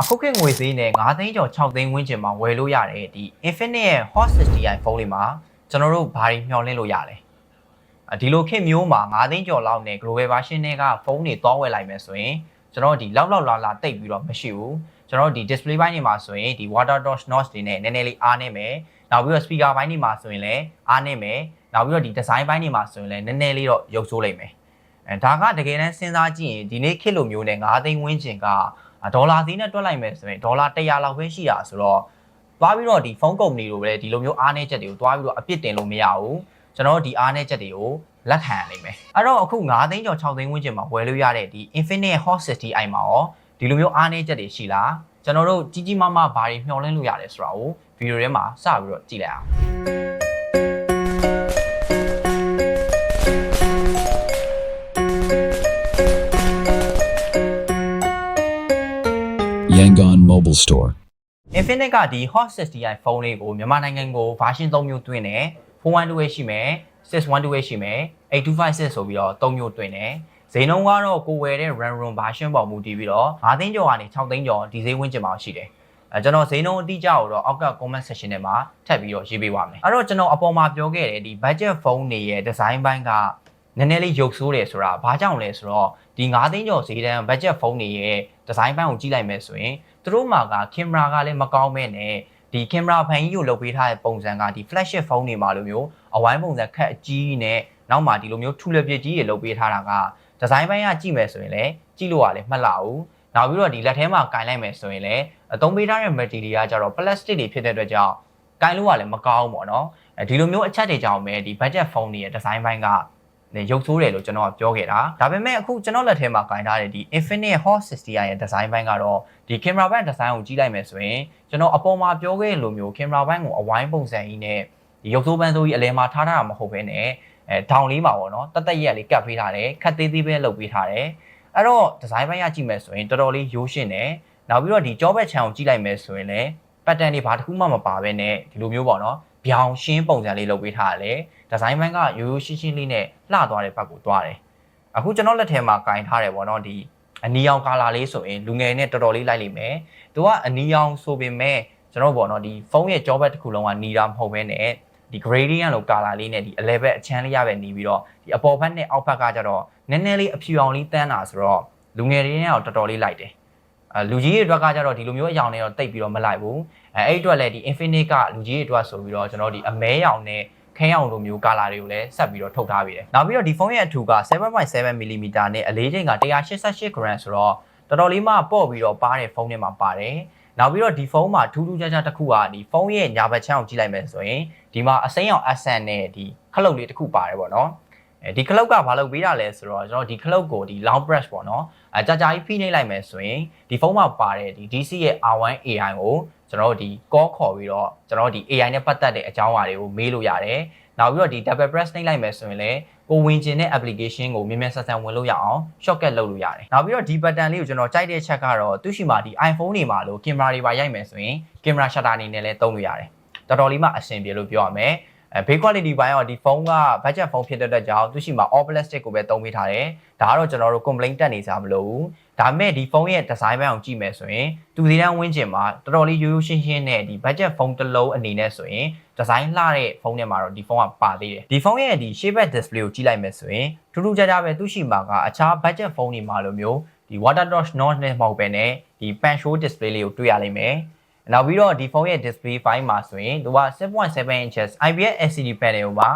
အခုခေတ်ငွေဈေးနဲ့9သိန်းကျော်6သိန်းဝန်းကျင်မှာဝယ်လို့ရတယ်ဒီ Infinix ရဲ့ Hot 60i ဖုန်းလေးမှာကျွန်တော်တို့ဘာတွေမျှော်လင့်လို့ရလဲအဒီလိုခေတ်မျိုးမှာ9သိန်းကျော်လောက်နဲ့ global version တွေကဖုန်းတွေတောင်းဝယ်လိုက်မယ်ဆိုရင်ကျွန်တော်တို့ဒီလောက်လောက်လာလာတိတ်ပြီးတော့မရှိဘူးကျွန်တော်တို့ဒီ display ဘိုင်းတွေမှာဆိုရင်ဒီ water dodge notch တွေနဲ့နည်းနည်းလေးအားနေမယ်နောက်ပြီးတော့ speaker ဘိုင်းတွေမှာဆိုရင်လည်းအားနေမယ်နောက်ပြီးတော့ဒီ design ဘိုင်းတွေမှာဆိုရင်လည်းနည်းနည်းလေးတော့ရုပ်ဆိုးလိမ့်မယ်အဲဒါကတကယ်တမ်းစဉ်းစားကြည့်ရင်ဒီနေ့ခေတ်လိုမျိုးနဲ့9သိန်းဝန်းကျင်က ဒေါ်လာဈေးနဲ့တွက်လိုက်မယ်ဆိုရင်ဒေါ်လာ100လောက်ပဲရှိတာဆိုတော့သွားပြီးတော့ဒီဖုန်းကုမ္ပဏီတို့ပဲဒီလိုမျိုးအားနည်းချက်တွေကိုသွားပြီးတော့အပြစ်တင်လို့မရဘူးကျွန်တော်တို့ဒီအားနည်းချက်တွေကိုလက်ခံရနိုင်မယ်အဲ့တော့အခု9သိန်းကျော်6သိန်းဝန်းကျင်မှာဝယ်လို့ရတဲ့ဒီ Infinix Hot 60i မှာရောဒီလိုမျိုးအားနည်းချက်တွေရှိလားကျွန်တော်တို့ကြီးကြီးမားမားဘာတွေမျှော်လင့်လို့ရတယ်ဆိုတာကိုဗီဒီယိုထဲမှာစပြီးတော့ကြည့်လိုက်အောင် Yangon Mobile Store. Infinix ကဒီ Hot 60i ဖုန်းလေးကိုမြန်မာနိုင်ငံကို version 3မျိုးတွင်းတယ်412ရှိမယ်612ရှိမယ်8256ဆိုပြီးတော့3မျိုးတွင်းတယ်ဈေးနှုန်းကတော့ကိုဝယ်တဲ့ RAM ROM version ပေါ်မူတည်ပြီးတော့5သိန်းကျော်ကနေ6သိန်းကျော်ဒီဈေးဝန်းကျင်မှာရှိတယ်အဲကျွန်တော်ဈေးနှုန်းအတိအကျကိုတော့အောက်က comment section ထဲမှာထပ်ပြီးတော့ရေးပေးပါမယ်အဲ့တော့ကျွန်တော်အပေါ်မှာပြောခဲ့တယ်ဒီ budget phone တွေရဲ့ design ဘိုင်းက နည်းနည်းလေးရုပ်ဆိုးတယ်ဆိုတာဘာကြောင့်လဲဆိုတော့ဒီ9သိန်းကျော်ဈေးတန်း budget phone တွေရဲ့ design ဘိုင်းကိုကြည့်လိုက်မယ်ဆိုရင်သူတို့မှာက camera ကလည်းမကောင်းမဲ့နဲ့ဒီ camera ဖန်ကြီးကိုလုပ်ပေးထားတဲ့ပုံစံကဒီ flagship phone တွေမှာလိုမျိုးအဝိုင်းပုံစံခက်အကြီးနဲ့နောက်မှာဒီလိုမျိုးထူလက်ပြကြီးတွေလုပ်ပေးထားတာကဒီဇိုင်းပိုင်းကကြည့်မယ်ဆိုရင်လည်းကြည့်လို့ရလဲမှတ်လာဘူးနောက်ပြီးတော့ဒီလက်ထဲမှာကင်လိုက်မယ်ဆိုရင်လည်းအသုံးပေးထားတဲ့ material ကကြတော့ plastic တွေဖြစ်တဲ့အတွက်ကြောင့်ကင်လို့ရလဲမကောင်းဘူးပေါ့နော်အဲဒီလိုမျိုးအချက်တွေကြောင့်ပဲဒီ budget phone တွေရဲ့ဒီဇိုင်းပိုင်းကね ရုပ်ဆိုးတယ်လို့ကျွန်တော်ကပြောခဲ့တာဒါပေမဲ့အခုကျွန်တော်လက်ထဲမှာကင်ထားတဲ့ဒီ Infinix Hot 60i ရဲ့ design ဘိုင်းကတော့ဒီ camera band design ကိုကြည့်လိုက်မယ်ဆိုရင်ကျွန်တော်အပေါ်မှာပြောခဲ့လိုမျိုး camera band ကိုအဝိုင်းပုံစံကြီးနဲ့ဒီရုပ်ဆိုးပန်းဆိုးကြီးအလဲမှာထားထားတာမဟုတ်ဘဲနဲ့အဲဒေါင်လေးမှာပေါ့နော်တတ်တရက်လေးကတ်ပေးထားတယ်ခက်သေးသေးပဲလုပ်ပေးထားတယ်အဲ့တော့ design ဘိုင်းရကြည့်မယ်ဆိုရင်တော်တော်လေးရိုးရှင်းတယ်နောက်ပြီးတော့ဒီကြောဘက်ချန်ကိုကြည့်လိုက်မယ်ဆိုရင်လည်း pattern တွေဘာတစ်ခုမှမပါဘဲနဲ့ဒီလိုမျိုးပေါ့နော် ပြောင်ရှင်းပုံစံလေးလုပ်ပေးထားတယ်ဒီဇိုင်းဘန်းကရိုးရိုးရှင်းရှင်းလေးနဲ့လှသွားတဲ့ဘက်ကိုသွားတယ်အခုကျွန်တော်လက်ထဲမှာကင်ထားတယ်ပေါ့နော်ဒီအနီရောင်ကာလာလေးဆိုရင်လူငယ်နဲ့တော်တော်လေးလိုက်လိမ့်မယ်သူကအနီရောင်ဆိုပေမဲ့ကျွန်တော်ပေါ့နော်ဒီဖုန်းရဲ့ကြောဘက်တစ်ခုလုံးကနီတာမဟုတ်ဘဲနဲ့ဒီ gradient လို့ကာလာလေးနဲ့ဒီ level အချမ်းလေးရပဲနေပြီးတော့ဒီအပေါ်ဘက်နဲ့အောက်ဘက်ကကြတော့နည်းနည်းလေးအဖြူအောင်လေးတန်းတာဆိုတော့လူငယ်တွေနဲ့တော့တော်တော်လေးလိုက်တယ်အဲ လူကြီးတွေအတွက်ကကြတော့ဒီလိုမျိုးအရောင်တွေတော့တိတ်ပြီးတော့မလိုက်ဘူးအဲအဲ့အတွက်လည်းဒီ Infinix ကလူကြီးတွေအတွက်ဆိုပြီးတော့ကျွန်တော်ဒီအမဲရောင်နဲ့ခဲရောင်လိုမျိုးကာလာတွေကိုလည်းဆက်ပြီးတော့ထုတ်ထားပေးတယ်။နောက်ပြီးတော့ဒီဖုန်းရဲ့အထူက 7.7mm နဲ့အလေးချိန်က188 gram ဆိုတော့တော်တော်လေးမှပေါ့ပြီးတော့ပါတဲ့ဖုန်းထဲမှာပါတယ်။နောက်ပြီးတော့ဒီဖုန်းမှာထူးထူးခြားခြားတစ်ခုကဒီဖုန်းရဲ့ညာဘက်ချမ်းကိုကြည့်လိုက်မယ်ဆိုရင်ဒီမှာအစိမ်းရောင် accent နဲ့ဒီခလုတ်လေးတစ်ခုပါတယ်ပေါ့နော်။ အဲဒီခလုတ်ကဘာလို့ပေးတာလဲဆိုတော့ကျွန်တော်ဒီခလုတ်ကိုဒီ long brush ပေါ့နော်။အဲကြာကြာကြီးဖိနှိပ်လိုက်မယ်ဆိုရင်ဒီဖုန်းမှာပါတဲ့ဒီ DC ရဲ့ R1 AI ကိုကျွန်တော်တို့ဒီ call ခေါ်ပြီးတော့ကျွန်တော်တို့ဒီ AI နဲ့ပတ်သက်တဲ့အကြောင်းအရာတွေကိုမေးလို့ရတယ်။နောက်ပြီးတော့ဒီ double press နှိပ်လိုက်မယ်ဆိုရင်လည်းကိုဝင်ကျင်တဲ့ application ကိုမြန်မြန်ဆန်ဆန်ဝင်လို့ရအောင် shortcut လုပ်လို့ရတယ်။နောက်ပြီးတော့ဒီ button လေးကိုကျွန်တော်ကြိုက်တဲ့ချက်ကတော့သူရှိမှဒီ iPhone တွေမှာလို့ camera တွေပါရိုက်မယ်ဆိုရင် camera shutter အနေနဲ့လည်းသုံးလို့ရတယ်။တော်တော်လေးမှအဆင်ပြေလို့ပြောရမယ်။ အဲ base quality ဘိုင်းတော့ဒီဖုန်းက budget ဖုန်းဖြစ်တဲ့အတွက်ကြောင့်သူရှိမှာ all plastic ကိုပဲသုံးပေးထားတယ်။ဒါကတော့ကျွန်တော်တို့ complaint တက်နေစရာမလိုဘူး။ဒါပေမဲ့ဒီဖုန်းရဲ့ design ဘိုင်းအောင်ကြည့်မယ်ဆိုရင်သူစီတန်းဝင်းကျင်မှာတော်တော်လေးရိုးရိုးရှင်းရှင်းနဲ့ဒီ budget ဖုန်းတစ်လုံးအနေနဲ့ဆိုရင် design လှတဲ့ဖုန်းထဲမှာတော့ဒီဖုန်းကပါသေးတယ်။ဒီဖုန်းရဲ့ဒီ shape display ကိုကြည့်လိုက်မယ်ဆိုရင်ထူးထူးခြားခြားပဲသူရှိမှာကအခြား budget ဖုန်းတွေမှာလိုမျိုးဒီ water dodge notch နဲ့မဟုတ်ပဲနဲ့ဒီ pan show display လေးကိုတွေ့ရလိမ့်မယ်။ နောက်ပြီးတော့ဒီဖုန်းရဲ့ display file မှာဆိုရင်သူက6.7 inches IPS LCD panel ကိုပါ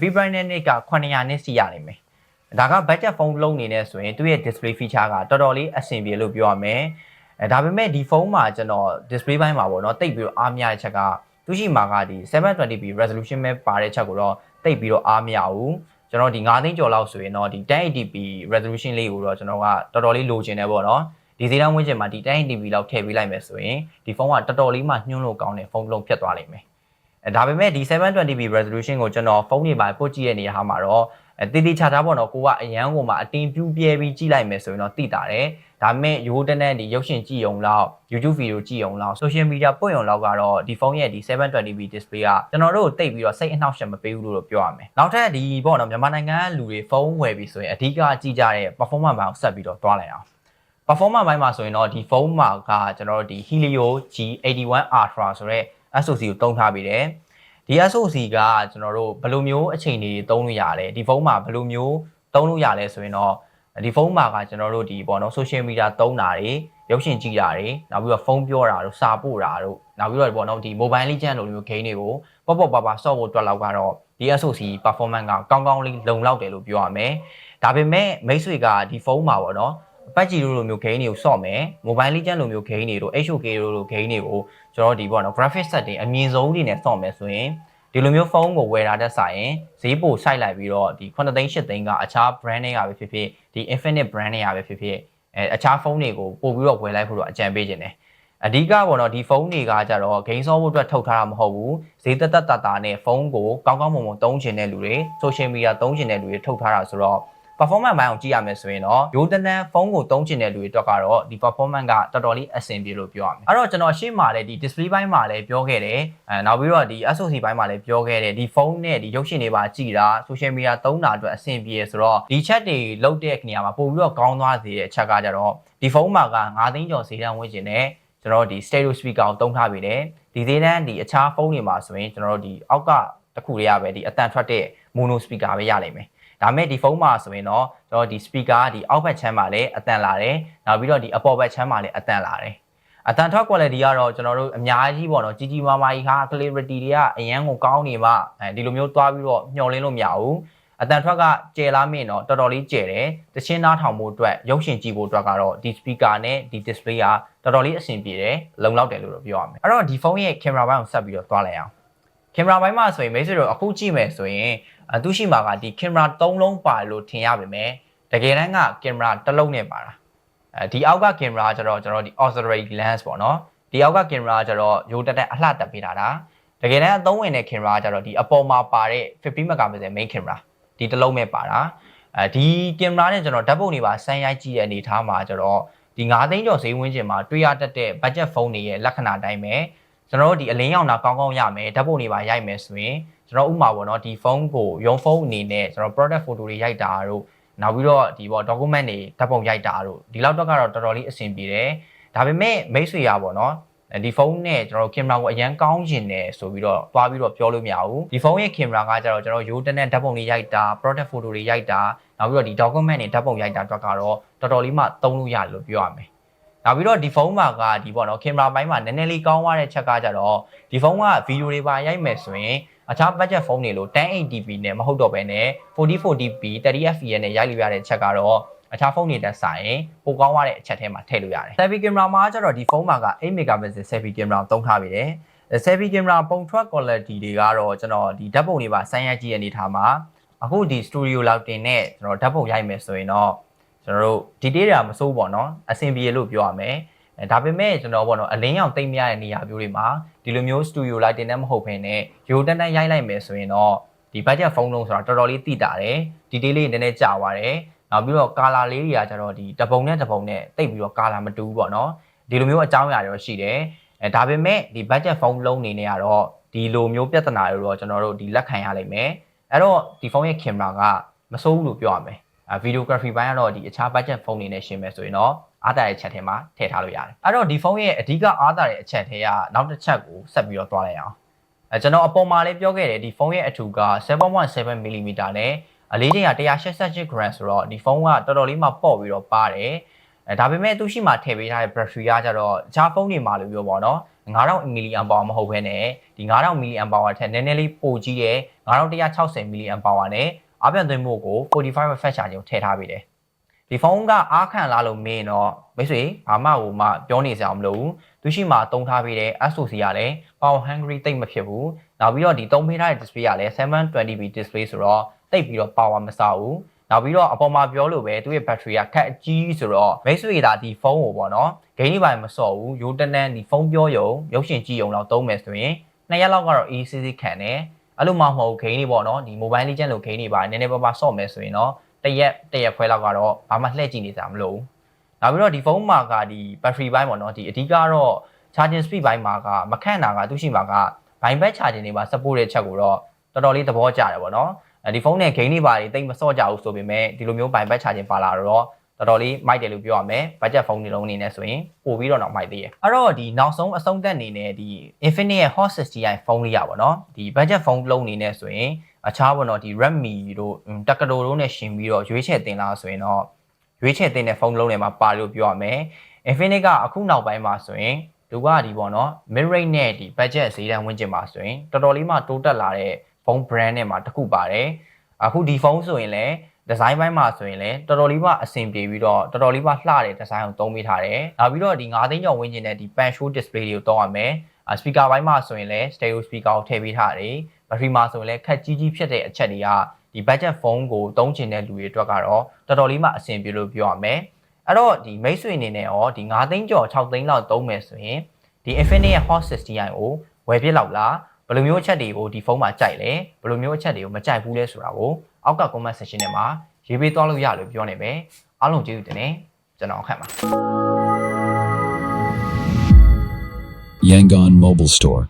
P brightness က900နစ်စီရနိုင်မယ်။ဒါက budget phone လုံးနေနဲ့ဆိုရင်သူ့ရဲ့ display feature ကတော်တော်လေးအဆင်ပြေလို့ပြောရမယ်။အဲဒါပေမဲ့ဒီဖုန်းမှာကျွန်တော် display ဘိုင်းမှာပေါ့နော်တိတ်ပြီးတော့အားမရတဲ့ချက်ကသူရှိမှာကဒီ 720p resolution ပဲပါတဲ့ချက်ကိုတော့တိတ်ပြီးတော့အားမရဘူး။ကျွန်တော်ဒီ9သိန်းကျော်လောက်ဆိုရင်တော့ဒီ 1080p resolution လေးကိုတော့ကျွန်တော်ကတော်တော်လေးလိုချင်တယ်ပေါ့နော်။ ဒီဈေးတန်းဝန်းကျင်မှာဒီ 1080p လောက်ထည့်ပေးလိုက်မယ်ဆိုရင်ဒီဖုန်းကတော်တော်လေးမှညှို့လို့ကောင်းတဲ့ဖုန်းလုံးဖြစ်သွားလိမ့်မယ်။အဲဒါပေမဲ့ဒီ 720p resolution ကိုကျွန်တော်ဖုန်းတွေမှာပို့ကြည့်ရတဲ့နေရာမှာတော့အဲတည်တည်ချာချာပေါ့နော်ကိုကအရန်ကိုမှအတင်ပြူးပြဲပြီးကြည့်လိုက်မယ်ဆိုရင်တော့သိတာတယ်ဒါပေမဲ့ရိုးတန်းတန်းဒီရုပ်ရှင်ကြည့်ုံလောက် YouTube video ကြည့်ုံလောက် social media ပွင့်ုံလောက်ကတော့ဒီဖုန်းရဲ့ဒီ 720p display ကကျွန်တော်တို့တိတ်ပြီးတော့စိတ်အနှောက်အယှက်မပေးဘူးလို့ပြောရမယ်နောက်ထပ်ဒီပေါ့နော်မြန်မာနိုင်ငံကလူတွေဖုန်းဝယ်ပြီးဆိုရင်အဓိကကြည့်ကြတဲ့ performance ဘက်ကိုဆက်ပြီးတော့တွားလိုက်အောင် performance ဘိုင်းမှာဆိုရင်တော့ဒီဖုန်းမှာကကျွန်တော်တို့ဒီ Helio G81 Ultra ဆိုတဲ့ SoC ကိုတုံးထားပြီးတယ်ဒီ SoC ကကျွန်တော်တို့ဘယ်လိုမျိုးအချိန်တွေတုံးလို့ရလဲဒီဖုန်းမှာဘယ်လိုမျိုးတုံးလို့ရလဲဆိုရင်တော့ဒီဖုန်းမှာကကျွန်တော်တို့ဒီပေါ့နော် social media တုံးတာတွေရုပ်ရှင်ကြည့်တာတွေနောက်ပြီးတော့ဖုန်းပြောတာတို့စာပို့တာတို့နောက်ပြီးတော့ပေါ့နော်ဒီ mobile legend လိုမျိုး game တွေကိုပေါ့ပေါ့ပါပါဆော့ဖို့အတွက်လောက်ကတော့ဒီ SoC performance ကကောင်းကောင်းလေးလုံလောက်တယ်လို့ပြောရမယ်ဒါပေမဲ့မိတ်ဆွေကဒီဖုန်းမှာပေါ့နော် ပတ်ကြည့်လို့လိုမျိုး game တွေကိုဆော့မယ် mobile legend လိုမျိုး game တွေတို့ HOK လိုလို game တွေကိုကျွန်တော်ဒီပေါ့နော် graphic set တွေအမြင့်ဆုံးတွေနဲ့ဆော့မယ်ဆိုရင်ဒီလိုမျိုးဖုန်းကိုဝယ်တာတက်ဆိုင်ရင်ဈေးပိုစိုက်လိုက်ပြီးတော့ဒီ9သိန်း10သိန်းကအခြား brand တွေကပဲဖြစ်ဖြစ်ဒီ Infinite brand တွေကပဲဖြစ်ဖြစ်အဲအခြားဖုန်းတွေကိုပို့ပြီးတော့ဝယ်လိုက်ဖို့တော့အကြံပေးခြင်းတယ်အဓိကပေါ့နော်ဒီဖုန်းတွေကကြတော့ game ဆော့ဖို့အတွက်ထုတ်ထားတာမဟုတ်ဘူးဈေးတက်တက်တာတာနဲ့ဖုန်းကိုကောင်းကောင်းမွန်မွန်သုံးချင်တဲ့လူတွေ social media သုံးချင်တဲ့လူတွေထုတ်ထားတာဆိုတော့ performance ဘိုင်းအောင်ကြည့်ရမယ်ဆိုရင်တော့ရိုးတနန်းဖုန်းကိုသုံးချင်တဲ့လူတွေအတွက်ကတော့ဒီ performance ကတော်တော်လေးအဆင်ပြေလို့ပြောရမယ်အဲ့တော့ကျွန်တော်ရှေ့မှာလည်းဒီ display ဘိုင်းမှာလည်းပြောခဲ့တယ်အဲနောက်ပြီးတော့ဒီ SoC ဘိုင်းမှာလည်းပြောခဲ့တယ်ဒီဖုန်းနဲ့ဒီရုပ်ရှင်တွေပါကြည့်တာ social media သုံးတာအတွက်အဆင်ပြေဆိုတော့ဒီ chat တွေလုပ်တဲ့နေရာမှာပို့ပြီးတော့ကောင်းသွားစေတဲ့အချက်ကကြတော့ဒီဖုန်းမှာက9သိန်းကျော်ဈေးတန်းဝင်ကျင်နဲ့ကျွန်တော်ဒီ stereo speaker ကိုသုံးထားပြီတယ်ဒီဈေးတန်းဒီအခြားဖုန်းတွေမှာဆိုရင်ကျွန်တော်တို့ဒီအောက်ကတစ်ခုလေးရပဲဒီအတန်ထွက်တဲ့ mono speaker ပဲရလိမ့်မယ် ဒါမဲ့ဒီဖုန်းမှာဆိုရင်တော့ကျွန်တော်ဒီ speaker ကဒီအောက်ဘက်ချမ်းမှာလည်းအတန်လာတယ်နောက်ပြီးတော့ဒီအပေါ်ဘက်ချမ်းမှာလည်းအတန်လာတယ်အတန်ထွက် quality ကတော့ကျွန်တော်တို့အများကြီးပေါ့နော်ကြီးကြီးမားမားကြီးဟာ clarity တွေကအရန်ကိုကောင်းနေမှအဲဒီလိုမျိုးသွားပြီးတော့မျှော်လင့်လို့မရဘူးအတန်ထွက်ကကျယ်လာမင်းတော့တော်တော်လေးကျယ်တယ်တချင်းသားထောင်ဖို့အတွက်ရုပ်ရှင်ကြည့်ဖို့အတွက်ကတော့ဒီ speaker နဲ့ဒီ display ကတော်တော်လေးအဆင်ပြေတယ်လုံလောက်တယ်လို့တော့ပြောရမယ်အဲ့တော့ဒီဖုန်းရဲ့ camera ဘိုင်းကိုဆက်ပြီးတော့သွားလိုက်အောင် ကင်မရာဘိုင်းမှာဆိုရင်မိတ်ဆွေတို့အခုကြည့်မယ်ဆိုရင်အသူရှိမှာကဒီကင်မရာ၃လုံးပါလို့ထင်ရပါမယ်တကယ်တမ်းကကင်မရာတစ်လုံးနဲ့ပါတာအဲဒီအောက်ကကင်မရာကျတော့ကျွန်တော်ဒီ auxiliary lens ပေါ့နော်ဒီအောက်ကကင်မရာကျတော့ရိုးတက်တက်အလှတက်ပေးတာဒါတကယ်တမ်းအသုံးဝင်တဲ့ကင်မရာကျတော့ဒီအပေါ်မှာပါတဲ့50 megapixel main camera ဒီတစ်လုံးပဲပါတာအဲဒီကင်မရာနဲ့ကျွန်တော်ဓာတ်ပုံတွေပါဆန်းရိုက်ကြည့်တဲ့အနေထားမှာကျတော့ဒီ9သိန်းကျော်ဈေးဝန်းကျင်မှာတွေ့ရတတ်တဲ့ budget phone တွေရဲ့လက္ခဏာတိုင်းပဲ ကျွန်တော်တို့ဒီအလင်းရောင်တာကောင်းကောင်းရမယ်ဓာတ်ပုံတွေပါရိုက်မယ်ဆိုရင်ကျွန်တော်ဥမာပေါ့နော်ဒီဖုန်းကိုရုံဖုန်းအနေနဲ့ကျွန်တော် product photo တွေရိုက်တာတို့နောက်ပြီးတော့ဒီပေါ့ document တွေဓာတ်ပုံရိုက်တာတို့ဒီလောက်တော့ကတော့တော်တော်လေးအဆင်ပြေတယ်ဒါပေမဲ့မိတ်ဆွေရပေါ့နော်ဒီဖုန်းနဲ့ကျွန်တော်ကင်မရာကိုအရန်ကောင်းကျင်တယ်ဆိုပြီးတော့တွားပြီးတော့ပြောလို့မရဘူးဒီဖုန်းရဲ့ကင်မရာကကျတော့ကျွန်တော်ရိုးတနက်ဓာတ်ပုံတွေရိုက်တာ product photo တွေရိုက်တာနောက်ပြီးတော့ဒီ document တွေဓာတ်ပုံရိုက်တာတော့ကတော့တော်တော်လေးမှသုံးလို့ရတယ်လို့ပြောရမယ် နောက်ပြီးတော့ဒီဖုန်းမှာကဒီပေါ့နော်ကင်မရာပိုင်းမှာနည်းနည်းလေးကောင်းသွားတဲ့ချက်ကကြတော့ဒီဖုန်းကဗီဒီယိုတွေပါရိုက်မယ်ဆိုရင်အခြား budget ဖုန်းတွေလို 1080p နဲ့မဟုတ်တော့ဘဲနဲ့ 4040p 30fps နဲ့ရိုက်လို့ရတဲ့ချက်ကတော့အခြားဖုန်းတွေတက်ဆိုင်ပိုကောင်းသွားတဲ့အချက်ထဲမှာထည့်လို့ရတယ် selfie camera မှာကျတော့ဒီဖုန်းမှာက8 megapixel selfie camera သုံးထားပြီတယ် selfie camera ပုံထွက် quality တွေကတော့ကျွန်တော်ဒီဓာတ်ပုံတွေပါဆိုင်းရိုက်ကြည့်ရတဲ့အနေထားမှာအခုဒီ studio လောက်တင်နဲ့ကျွန်တော်ဓာတ်ပုံရိုက်မယ်ဆိုရင်တော့ ကျွန်တော်တို့ detail တွေမစိုးဘူးပေါ့နော်အဆင်ပြေလို့ပြောရမယ်အဲဒါပေမဲ့ကျွန်တော်ပေါ့နော်အလင်းရောင်တိတ်မရတဲ့နေရာမျိုးတွေမှာဒီလိုမျိုး studio lighting နဲ့မဟုတ်ဘဲနဲ့ရိုးတန်းတန်းရိုက်လိုက်မယ်ဆိုရင်တော့ဒီ budget ဖုန်းလုံးဆိုတာတော်တော်လေးတိတာတယ် detail လေးနည်းနည်းကြာသွားတယ်နောက်ပြီးတော့ color လေးတွေကကျတော့ဒီတပုံနဲ့တပုံနဲ့တိတ်ပြီးတော့ color မတူဘူးပေါ့နော်ဒီလိုမျိုးအကြောင်းအရာတွေရှိတယ်အဲဒါပေမဲ့ဒီ budget ဖုန်းလုံးနေနေရတော့ဒီလိုမျိုးပြဿနာတွေတော့ကျွန်တော်တို့ဒီလက်ခံရလိမ့်မယ်အဲ့တော့ဒီဖုန်းရဲ့ camera ကမစိုးဘူးလို့ပြောရမယ်အဲ videography ဘိုင်းကတော့ဒီအခြား budget ဖုန်းတွေနဲ့ရှင်းမယ်ဆိုရင်တော့အားသာတဲ့ချက်ထဲမှာထည့်ထားလို့ရတယ်အဲ့တော့ဒီဖုန်းရဲ့အဓိကအားသာတဲ့အချက်ထဲကနောက်တစ်ချက်ကိုဆက်ပြီးတော့သွားလိုက်အောင်အဲကျွန်တော်အပေါ်မှာလေးပြောခဲ့တယ်ဒီဖုန်းရဲ့အထူက7.7 mm နဲ့အလေးချိန်က188 gram ဆိုတော့ဒီဖုန်းကတော်တော်လေးမှပေါ့ပြီးတော့ပါတယ်အဲဒါပေမဲ့သူရှိမှထည့်ပေးထားတဲ့ battery ကကြတော့အခြားဖုန်းတွေမှာလို့ပြောပါတော့9000 mAh မဟုတ်ဘဲနဲ့ဒီ9000 mAh ထက်နည်းနည်းလေးပိုကြီးတဲ့9160 mAh နဲ့ အပြန်သွင်းမှုကို45 fast charging ကိုထည့်ထားပေးတယ်ဒီဖုန်းကအားခံလာလို့မင်းတော့မိတ်ဆွေဘာမှဟိုမှပြောနေစရာမလိုဘူးသူရှိမှတုံးထားပေးတဲ့ SoC ကလည်း power hungry တိတ်မဖြစ်ဘူးနောက်ပြီးတော့ဒီတုံးပေးထားတဲ့ display ကလည်း 720p display ဆိုတော့တိတ်ပြီးတော့ power မစားဘူးနောက်ပြီးတော့အပေါ်မှာပြောလို့ပဲသူ့ရဲ့ battery ကခက်အကြီးဆိုတော့မိတ်ဆွေဒါဒီဖုန်းကိုပေါ့နော်ဂိမ်းလေးပိုင်းမစော့ဘူးရိုးတနန်းဒီဖုန်းပြောရုံရုပ်ရှင်ကြည့်ရုံတော့သုံးမယ်ဆိုရင်နှစ်ရက်လောက်ကတော့ easy ခံတယ် အဲ့လိုမှမဟုတ်ဂိမ်းလေးပေါ့နော်ဒီ mobile legend လိုဂိမ်းလေးပါနည်းနည်းပါးပါစော့မယ်ဆိုရင်တော့တရက်တရက်ခွဲလောက်ကတော့ဘာမှလှည့်ကြည့်နေစရာမလိုဘူးနောက်ပြီးတော့ဒီဖုန်းမှာကဒီ battery ဘိုင်းပေါ့နော်ဒီအဓိကတော့ charging speed ဘိုင်းမှာကမခန့်တာကသူရှိမှာက line back charging တွေမှာ support တဲ့ချက်ကိုတော့တော်တော်လေးသဘောကျတယ်ပေါ့နော်အဲဒီဖုန်းနဲ့ gain တွေပါတွေတိတ်မစော့ကြဘူးဆိုပေမဲ့ဒီလိုမျိုး line back charging ပါလာတော့ တော်တော်လေးမိုက်တယ်လို့ပြောရမယ် budget ဖုန်းတွေလုံးအနေနဲ့ဆိုရင်ပို့ပြီးတော့တော့မိုက်သေးတယ်အဲ့တော့ဒီနောက်ဆုံးအဆုံးသက်အနေနဲ့ဒီ Infinix ရဲ့ Hot 60i ဖုန်းလေးရပါတော့ဒီ budget ဖုန်းလုံးအနေနဲ့ဆိုရင်အခြားဘောတော့ဒီ Redmi တို့တက္ကသိုလ်တို့နဲ့ရှင်ပြီးတော့ရွေးချယ်တင်လာဆိုရင်တော့ရွေးချယ်တင်တဲ့ဖုန်းလုံးတွေမှာပါလို့ပြောရမယ် Infinix ကအခုနောက်ပိုင်းမှာဆိုရင်သူကဒီပေါ့နော် mid range နဲ့ဒီ budget ဈေးတန်းဝန်းကျင်မှာဆိုရင်တော်တော်လေးမှတိုးတက်လာတဲ့ဖုန်း brand နဲ့မှာတစ်ခုပါတယ် အခုဒီဖုန်းဆိုရင်လည်းဒီဇိုင်းပိုင်းမှာဆိုရင်လည်းတော်တော်လေးမှအဆင်ပြေပြီးတော့တော်တော်လေးမှလှတဲ့ဒီဇိုင်းကိုသုံးပေးထားတယ်။နောက်ပြီးတော့ဒီ9သိန်းကျော်ဝန်းကျင်နဲ့ဒီ pan show display တွေကိုသုံးရမယ်။အစပီကာပိုင်းမှာဆိုရင်လည်း stereo speaker ကိုထည့်ပေးထားတယ်။ဘက်ထရီမှာဆိုရင်လည်းခက်ကြီးကြီးဖြစ်တဲ့အချက်တွေကဒီ budget phone ကိုသုံးချင်တဲ့လူတွေအတွက်ကတော့တော်တော်လေးမှအဆင်ပြေလို့ပြောရမယ်။အဲ့တော့ဒီမိတ်ဆွေအနေနဲ့ရောဒီ9သိန်းကျော်6သိန်းလောက်သုံးမယ်ဆိုရင်ဒီ Infinix ရဲ့ Hot 60i ကိုဝယ်ပြစ်လောက်လား ဘယ်လိုမျိုးအချက်တွေကိုဒီဖုန်းမှာကြိုက်လဲဘယ်လိုမျိုးအချက်တွေကိုမကြိုက်ဘူးလဲဆိုတာကိုအောက်က comment section ထဲမှာရေးပေးသွားလို့ရလို့ပြောနေပဲအားလုံးကျေးဇူးတင်တယ်ကျွန်တော်ခန့်ပါ Yangon Mobile Store.